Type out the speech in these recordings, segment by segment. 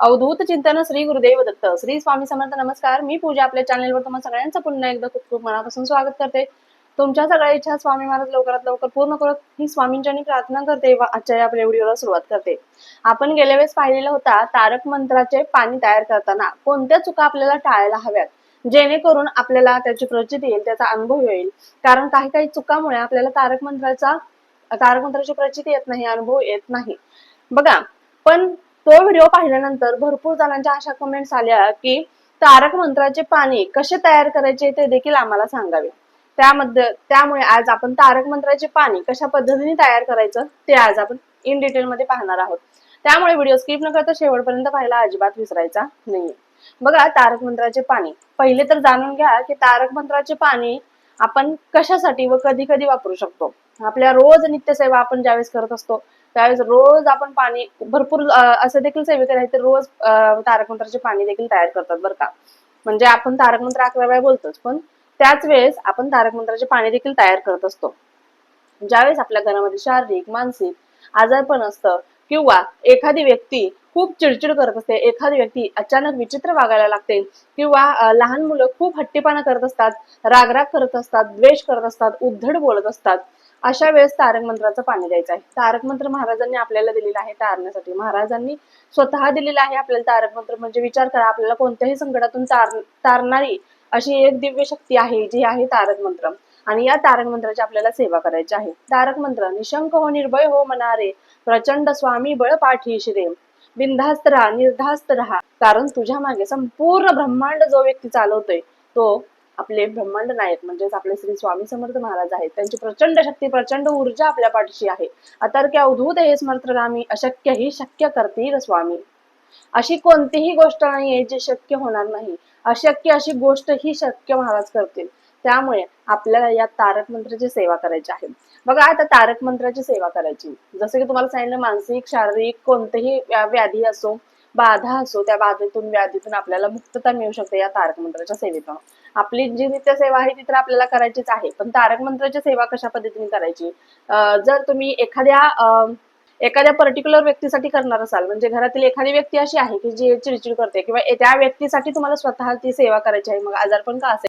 अवधूत चिंतन श्री गुरुदेव दत्त. श्री स्वामी समर्थ नमस्कार. मी पूजा आपल्या चॅनलवर तुम्हाला सगळ्यांचं पुन्हा एकदा खूप खूप मनापासून स्वागत करते. तुमच्या सगळ्या इच्छा स्वामी महाराज लवकरात लवकर पूर्ण करत ही स्वामींच्या प्रार्थना करते व आजच्या या आपल्या व्हिडिओला सुरुवात करते. आपण गेल्या वेळेस पाहिलेला होता तारक मंत्राचे पाणी तयार करताना कोणत्या चुका आपल्याला टाळायला हव्यात? जेणेकरून आपल्याला त्याची प्रचिती येईल त्याचा अनुभव येईल. कारण काही काही चुकामुळे आपल्याला तारक मंत्राचा तारक मंत्राची प्रचिती येत नाही अनुभव येत नाही. बघा पण तो व्हिडिओ पाहिल्यानंतर भरपूर जणांच्या अशा कमेंट्स आल्या की तारक मंत्राचे पाणी कसे तयार करायचे ते देखील आम्हाला सांगावे. त्यामध्ये त्यामुळे आज आपण तारक मंत्राचे पाणी कशा पद्धतीने तयार करायचं ते आज आपण इन डिटेल मध्ये पाहणार आहोत. त्यामुळे व्हिडिओ स्किप न करता शेवटपर्यंत पाहायला अजिबात विसरायचा नाही बघा तारक मंत्राचे पाणी पहिले तर जाणून घ्या की तारक मंत्राचे पाणी आपण कशासाठी व कधी कधी वापरू शकतो. आपल्या रोज नित्यसेवा आपण ज्यावेळेस करत असतो त्यावेळेस रोज आपण पाणी भरपूर असं असे देखील सेवेकरी आहेत रोज तारकमंत्राचे पाणी देखील तयार करतात बरं का. म्हणजे आपण तारकमंत्र अकरा वेळा बोलतोच पण त्याच वेळेस आपण तारकमंत्राचे पाणी देखील तयार करत असतो. ज्यावेळेस आपल्या घरामध्ये शारीरिक मानसिक आजारपण असतं किंवा एखादी व्यक्ती खूप चिडचिड करत असते. एखादी व्यक्ती अचानक विचित्र वागायला लागते किंवा लहान मुलं खूप हट्टीपणा करत असतात रागराग करत असतात द्वेष करत असतात उद्धड बोलत असतात. अशा वेळेस तारक मंत्राचं पाणी द्यायचं आहे. तारक मंत्र महाराजांनी आपल्याला दिलेलं आहे तारण्यासाठी. महाराजांनी स्वतः दिलेलं आहे आपल्याला तारक मंत्र. म्हणजे विचार करा आपल्याला कोणत्याही संकटातून तार तारणारी अशी एक दिव्य शक्ती आहे जी आहे तारक मंत्र. आणि या तारक मंत्राची आपल्याला सेवा करायची आहे. तारक मंत्र निशंक हो निर्भय हो मनारे प्रचंड स्वामी बळ पाठीशिरे बिनधास्त राहा निर्धास्त राहा. कारण तुझ्या मागे संपूर्ण ब्रह्मांड जो व्यक्ती चालवतोय तो आपले ब्रह्मांड नायक म्हणजेच आपले श्री स्वामी समर्थ महाराज आहेत. त्यांची प्रचंड शक्ती प्रचंड ऊर्जा आपल्या पाठीशी आहे. अतर्क्य अवधूत हे रामी अशक्य ही शक्य करतील स्वामी. अशी कोणतीही गोष्ट नाहीये जी शक्य होणार नाही. अशक्य अशी गोष्ट ही शक्य महाराज करतील. त्यामुळे आपल्याला या तारक मंत्राची सेवा करायची आहे. बघा आता तारक मंत्राची सेवा करायची. जसं की तुम्हाला सांगितलं मानसिक शारीरिक कोणतेही व्याधी असो बाधा असो त्या बाधेतून व्याधीतून आपल्याला मुक्तता मिळू शकते या तारक मंत्राच्या सेवेतून. आपली जी नित्य सेवा आहे ती तर आपल्याला करायचीच आहे. पण तारक मंत्राची सेवा कशा पद्धतीने करायची? जर तुम्ही एखाद्या एखाद्या पर्टिक्युलर व्यक्तीसाठी करणार असाल म्हणजे घरातील एखादी व्यक्ती अशी आहे की जी चिडचिड करते किंवा त्या व्यक्तीसाठी तुम्हाला स्वतः ती सेवा करायची आहे मग आजारपण का असेल?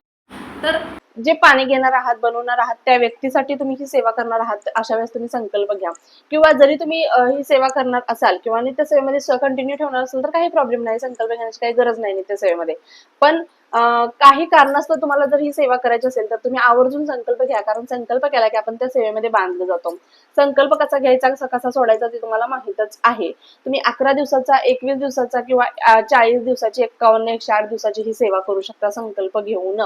तर जे पाणी घेणार आहात बनवणार आहात त्या व्यक्तीसाठी तुम्ही ही सेवा करणार आहात अशा वेळेस तुम्ही संकल्प घ्या. किंवा जरी तुम्ही ही सेवा करणार असाल किंवा नित्य सेवेमध्ये कंटिन्यू ठेवणार असाल तर काही प्रॉब्लेम नाही संकल्प घेण्याची काही गरज नाही नित्य सेवेमध्ये. पण काही कारणास्तव तुम्हाला जर ही सेवा करायची असेल तर तुम्ही आवर्जून संकल्प घ्या कारण संकल्प केला की आपण त्या सेवेमध्ये बांधलं जातो. संकल्प कसा घ्यायचा कसा कसा सोडायचा ते तुम्हाला माहीतच आहे. तुम्ही अकरा दिवसाचा एकवीस दिवसाचा किंवा चाळीस दिवसाची एकावन्न एकशे आठ दिवसाची ही सेवा करू शकता संकल्प घेऊन.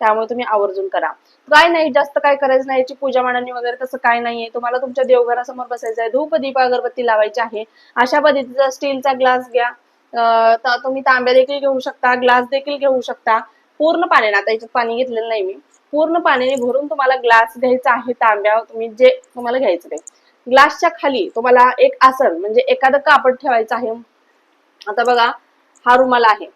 त्यामुळे तुम्ही आवर्जून करा. काय नाही जास्त काय करायचं नाही याची पूजा मांडणी वगैरे तसं काय नाहीये. तुम्हाला तुमच्या देवघरासमोर बसायचं आहे. धूप दीप अगरबत्ती लावायची आहे. अशा पद्धतीचा स्टीलचा ग्लास घ्या. तुम्ही तांब्या देखील घेऊ शकता ग्लास देखील घेऊ शकता. पूर्ण पाण्याने आता याच्यात पाणी घेतलेलं नाही मी. पूर्ण पाण्याने भरून तुम्हाला ग्लास घ्यायचा आहे तांब्या. तुम्ही जे तुम्हाला घ्यायचं ते. ग्लासच्या खाली तुम्हाला एक आसन म्हणजे एखादं कापड ठेवायचं आहे. आता बघा हा रुमाल आहे.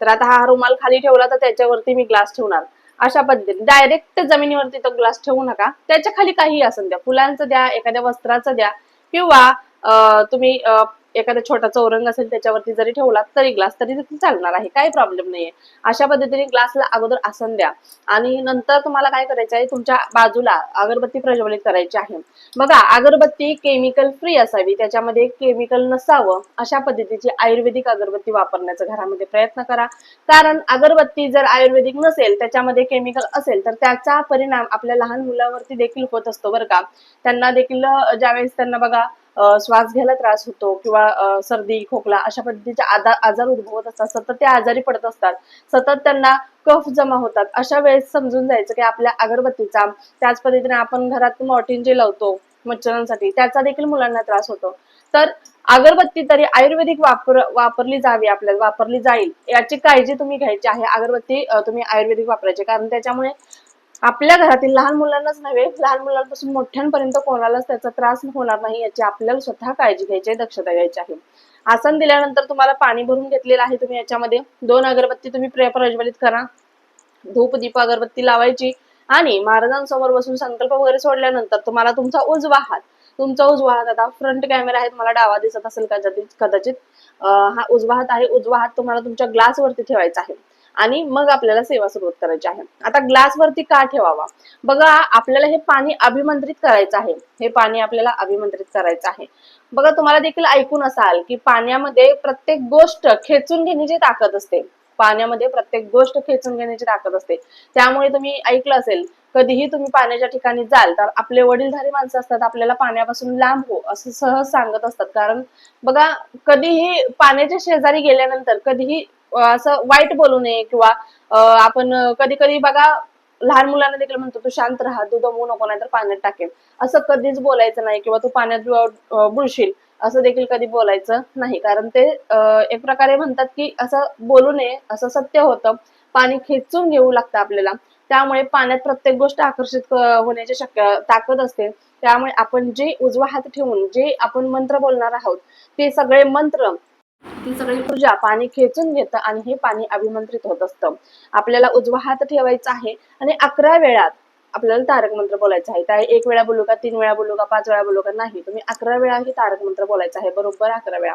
तर आता हा रुमाल खाली ठेवला तर त्याच्यावरती मी ग्लास ठेवणार. अशा पद्धतीने. डायरेक्ट जमिनीवरती तो ग्लास ठेवू नका. त्याच्याखाली काही असं द्या. फुलांचं द्या एखाद्या वस्त्राचं द्या किंवा अं, तुम्ही अं, एखादा छोटा चौरंग असेल त्याच्यावरती जरी ठेवला तरी ग्लास तरी देखील चालणार आहे. काही प्रॉब्लेम नाहीये. अशा पद्धतीने ग्लासला अगोदर आसन द्या. आणि नंतर तुम्हाला काय करायचं आहे तुमच्या बाजूला अगरबत्ती प्रज्वलित करायची आहे. बघा अगरबत्ती केमिकल फ्री असावी त्याच्यामध्ये केमिकल नसावं अशा पद्धतीची आयुर्वेदिक अगरबत्ती वापरण्याचा घरामध्ये प्रयत्न करा. कारण अगरबत्ती जर आयुर्वेदिक नसेल त्याच्यामध्ये केमिकल असेल तर त्याचा परिणाम आपल्या लहान मुलावरती देखील होत असतो बरं का. त्यांना देखील ज्यावेळेस त्यांना बघा श्वास घ्यायला त्रास होतो किंवा सर्दी खोकला अशा पद्धतीचे आजार आजार उद्भवत असतात. सतत ते आजारी पडत असतात. सतत त्यांना कफ जमा होतात. अशा वेळेस समजून जायचं की आपल्या अगरबत्तीचा त्याच पद्धतीने आपण घरात मॉर्टिन जे लावतो मच्छरांसाठी त्याचा देखील मुलांना त्रास होतो. तर अगरबत्ती तरी आयुर्वेदिक वापर वापरली जावी आपल्याला वापरली जाईल. याची काळजी तुम्ही घ्यायची आहे. अगरबत्ती तुम्ही आयुर्वेदिक वापरायची कारण त्याच्यामुळे आपल्या घरातील लहान मुलांनाच नव्हे लहान मुलांपासून मोठ्यांपर्यंत कोणालाच त्याचा त्रास होणार नाही याची आपल्याला स्वतः काळजी घ्यायची आहे, दक्षता घ्यायची आहे. आसन दिल्यानंतर तुम्हाला पाणी भरून घेतलेलं आहे तुम्ही याच्यामध्ये. दोन अगरबत्ती तुम्ही प्रज्वलित करा. धूप दीप अगरबत्ती लावायची. आणि महाराजांसमोर बसून संकल्प वगैरे सोडल्यानंतर तुम्हाला तुमचा उजवा हात. तुमचा उजवा हात आता फ्रंट कॅमेरा आहे मला डावा दिसत असेल कदाचित कदाचित. हा उजवा हात आहे उजवा हात तुम्हाला तुमच्या ग्लास वरती ठेवायचा आहे. आणि मग आपल्याला सेवा सुरुवात करायची आहे. आता ग्लास वरती का ठेवावा? बघा आपल्याला हे पाणी अभिमंत्रित करायचं आहे. हे पाणी आपल्याला अभिमंत्रित करायचं आहे. बघा तुम्हाला देखील ऐकून असाल की पाण्यामध्ये प्रत्येक गोष्ट खेचून घेण्याची ताकद असते. पाण्यामध्ये प्रत्येक गोष्ट खेचून घेण्याची ताकद असते. त्यामुळे तुम्ही ऐकलं असेल कधीही तुम्ही पाण्याच्या ठिकाणी जाल तर आपले वडीलधारी माणसं असतात आपल्याला पाण्यापासून लांब हो असं सहज सांगत असतात. कारण बघा कधीही पाण्याच्या शेजारी गेल्यानंतर कधीही असं वाईट बोलू नये किंवा आपण कधी कधी बघा लहान मुलांना देखील म्हणतो तू शांत राहा तू दमू नको नाहीतर पाण्यात टाकेल. असं कधीच बोलायचं नाही किंवा तू पाण्यात बुड- बुडशील असं देखील कधी बोलायचं नाही. कारण ते एक प्रकारे म्हणतात की असं बोलू नये असं सत्य होतं. पाणी खेचून घेऊ लागतं आपल्याला. त्यामुळे पाण्यात प्रत्येक गोष्ट आकर्षित होण्याची शक्य ताकद असते. त्यामुळे आपण जे उजवा हात ठेवून जे आपण मंत्र बोलणार आहोत ते सगळे मंत्र ती सगळी ऊर्जा पाणी खेचून घेतं आणि हे पाणी अभिमंत्रित होत असतं. आपल्याला उजवा हात ठेवायचा आहे आणि अकरा वेळात आपल्याला तारक मंत्र बोलायचा आहे. त्या एक वेळा बोलू का तीन वेळा बोलू का पाच वेळा बोलू का? नाही. तुम्ही अकरा वेळा हे तारक मंत्र बोलायचा आहे. बरोबर अकरा वेळा.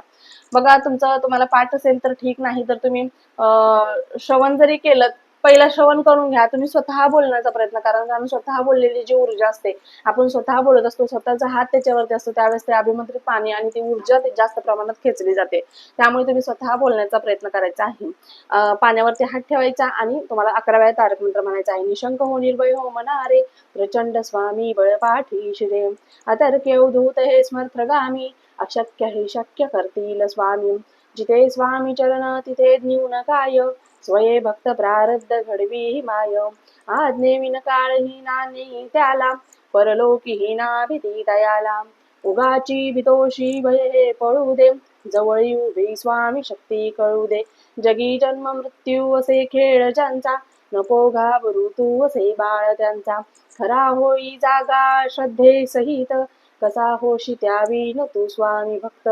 बघा तुमचं तुम्हाला पाठ असेल तर ठीक. नाही तर तुम्ही श्रवण जरी केलं पहिला श्रवण करून घ्या. तुम्ही स्वतः बोलण्याचा प्रयत्न करा. कारण स्वतः बोललेली जी ऊर्जा असते आपण स्वतः बोलत असतो स्वतःचा हात त्याच्यावरती असतो. त्यावेळेस ते अभिमंत्रित पाणी आणि ती ऊर्जा जास्त प्रमाणात खेचली जाते. त्यामुळे तुम्ही स्वतः बोलण्याचा प्रयत्न करायचा आहे. पाण्यावरती हात ठेवायचा आणि तुम्हाला अकरा वेळा तारक मंत्र म्हणायचा आहे. निशंक हो निर्भय हो मनारे प्रचंड स्वामी बळ पाठी शिरे अतर्क्य हो, उधूत हे स्मर्थगामी. अशक्य हे शक्य करतील स्वामी. जिथे स्वामी चरण तिथे न्यून काय स्वये भक्त प्रारब्ध घडवी माय. आज्ञे विन काळही नानी त्याला परलोकी ही ना भीती दयाला. उगाची भीतोशी भये पळू दे जवळ उभे स्वामी शक्ती कळू दे. जगी जन्म मृत्यू असे खेळ ज्यांचा नको घाबरू तू असे बाळ त्यांचा. खरा होई जागा श्रद्धे सहित कसा होशी त्यावी न तू स्वामी भक्त.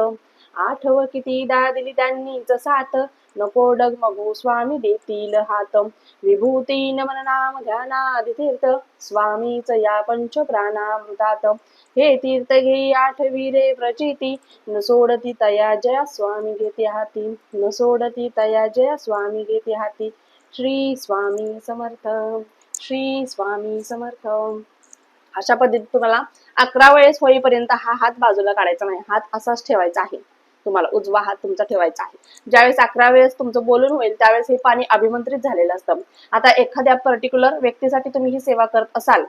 आठव किती दा दिली त्यांनी? साथ नको डगमगू स्वामी देतील हात. विभूती नमन नाम ध्यानादि तीर्थ. स्वामीच या पंच प्राणामृतात हे तीर्थ घे आठवी रे प्रचिती. न सोडती तया जया स्वामी घेते हाती. न सोडती तया जया स्वामी घेते हाती. श्री स्वामी समर्थ. श्री स्वामी समर्थ. अशा पद्धतीत तुम्हाला अकरा वेळेस होईपर्यंत हा हात बाजूला काढायचा नाही. हात असाच ठेवायचा आहे. तुम्हाला उजवा हात तुमचा ठेवायचा आहे. ज्यावेळेस अकरा वेळेस तुमचं बोलून होईल त्यावेळेस हे पाणी अभिमंत्रित झालेलं असतं. आता एखाद्या पर्टिक्युलर व्यक्तीसाठी तुम्ही ही सेवा करत असाल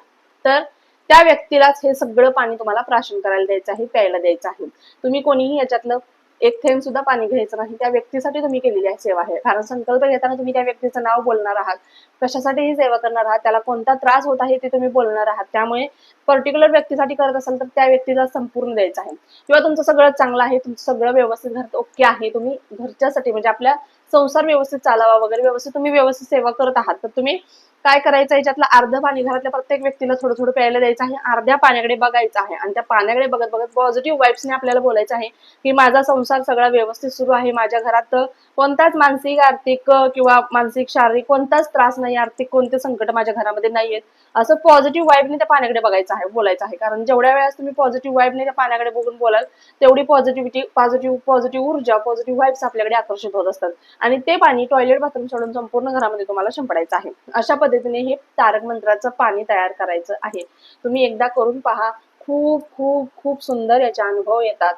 तर त्या व्यक्तीलाच हे सगळं पाणी तुम्हाला प्राशन करायला द्यायचं आहे प्यायला द्यायचं आहे. तुम्ही कोणीही याच्यातलं एक थेंब सुद्धा पाणी घ्यायचं नाही. त्या व्यक्तीसाठी तुम्ही केलेली आहे सेवा आहे. कारण संकल्प घेताना तुम्ही त्या व्यक्तीचं नाव बोलणार आहात. कशासाठी ही सेवा करणार आहात? त्याला कोणता त्रास होत आहे ते तुम्ही बोलणार आहात. त्यामुळे पर्टिक्युलर व्यक्तीसाठी करत असाल तर त्या व्यक्तीला संपूर्ण द्यायचं आहे. किंवा तुमचं सगळं चांगलं आहे तुमचं सगळं व्यवस्थित घर ओके आहे तुम्ही घरच्यासाठी म्हणजे आपल्या संसार व्यवस्थित चालावा वगैरे व्यवस्थित तुम्ही व्यवस्थित सेवा करत आहात. तर तुम्ही काय करायचं याच्यातलं अर्ध पाणी घरातल्या प्रत्येक व्यक्तीला थोडं थोडं प्यायला द्यायचं आहे. अर्ध्या पाण्याकडे बघायचं आहे. आणि त्या पाण्याकडे बघत बघत पॉझिटिव्ह वाईब्सने आपल्याला बोलायचं आहे की माझा संसार सगळा व्यवस्थित सुरू आहे. माझ्या घरात कोणताच मानसिक आर्थिक किंवा मानसिक शारीरिक कोणताच त्रास नाही. आर्थिक कोणते संकट माझ्या घरामध्ये नाही आहेत असं पॉझिटिव्ह वाईबने त्या पाण्याकडे बघायचं आहे बोलायचं आहे. कारण जेवढ्या वेळेस तुम्ही पॉझिटिव्ह वाईबने त्या पाण्याकडे बघून बोलाल तेवढी पॉझिटिव्हिटी पॉझिटिव्ह पॉझिटिव्ह ऊर्जा पॉझिटिव्ह वाईब्स आपल्याकडे आकर्षित होत असतात. आणि ते पाणी टॉयलेट बाथरूम सोडून संपूर्ण घरामध्ये तुम्हाला शिंपडायचं आहे. अशा पद्धतीने हे तारक मंत्राचं पाणी तयार करायचं आहे. तुम्ही एकदा करून पहा. खूप खूप खूप सुंदर याचे अनुभव येतात.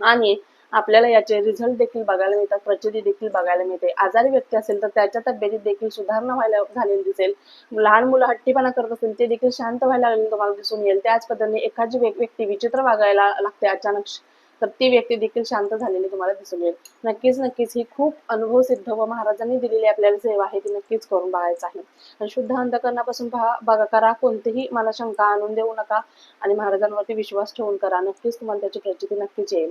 आणि आपल्याला याचे रिझल्ट देखील बघायला मिळतात प्रचिती देखील बघायला मिळते. आजारी व्यक्ती असेल तर त्याच्या तब्येतीत देखील सुधारणा व्हायला झालेली दिसेल. लहान मुलं हट्टीपणा करत असतील ते देखील शांत व्हायला लागलेले तुम्हाला दिसून येईल. त्याच पद्धतीने एखादी व्यक्ती विचित्र वागायला लागते अचानक तर ती व्यक्ती देखील शांत झालेली तुम्हाला दिसून येईल. नक्कीच नक्कीच ही खूप अनुभव सिद्ध व महाराजांनी दिलेली आपल्याला सेवा आहे ती नक्कीच करून बघायचं आहे. आणि शुद्ध अंतकरणापासून पहा बघा करा कोणतीही मला शंका आणून देऊ नका आणि महाराजांवरती विश्वास ठेवून करा. नक्कीच तुम्हाला त्याची प्रचिती नक्कीच येईल.